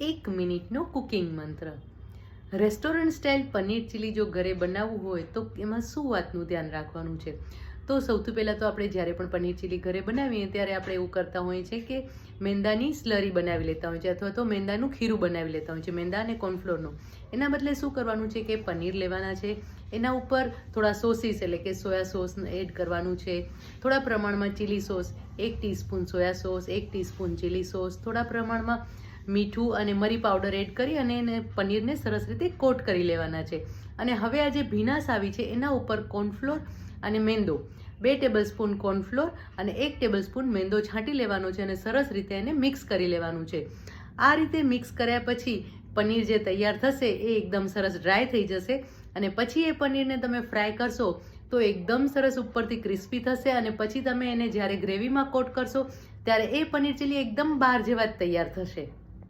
એક મિનિટનો કુકિંગ મંત્ર. રેસ્ટોરન્ટ સ્ટાઇલ પનીર ચીલી જો ઘરે બનાવવું હોય તો એમાં શું વાતનું ધ્યાન રાખવાનું છે? તો સૌથી પહેલાં તો આપણે જ્યારે પણ પનીર ચીલી ઘરે બનાવીએ ત્યારે આપણે એવું કરતા હોઈએ છીએ કે મેંદાની સ્લરી બનાવી લેતા હોય છે અથવા તો મેંદાનું ખીરું બનાવી લેતા હોય છે મેંદા અને કોર્નફ્લોરનું. એના બદલે શું કરવાનું છે કે પનીર લેવાના છે. એના ઉપર થોડા સોસીસ એટલે કે સોયા સોસ એડ કરવાનું છે. થોડા પ્રમાણમાં ચીલી સોસ, એક ટીસ્પૂન સોયા સોસ, એક ટીસ્પૂન ચીલી સોસ, થોડા પ્રમાણમાં મીઠું અને મરી પાવડર એડ કરી અને એને પનીરને સરસ રીતે કોટ કરી લેવાના છે. અને હવે આ જે ભીનાશ આવી છે, એના ઉપર કોર્નફ્લોર અને મેંદો. બે ટેબલ સ્પૂન કોર્નફ્લોર અને એક ટેબલ સ્પૂન મેંદો છાંટી લેવાનો છે અને સરસ રીતે એને મિક્સ કરી લેવાનું છે. આ રીતે મિક્સ કર્યા પછી પનીર જે તૈયાર થશે, એ એકદમ સરસ ડ્રાય થઈ જશે અને પછી એ પનીરને તમે ફ્રાય કરશો, તો એકદમ સરસ ઉપરથી ક્રિસ્પી થશે અને પછી તમે એને જ્યારે ગ્રેવીમાં કોટ કરશો, ત્યારે એ પનીર ચીલી એકદમ બહાર જેવા જ તૈયાર થશે.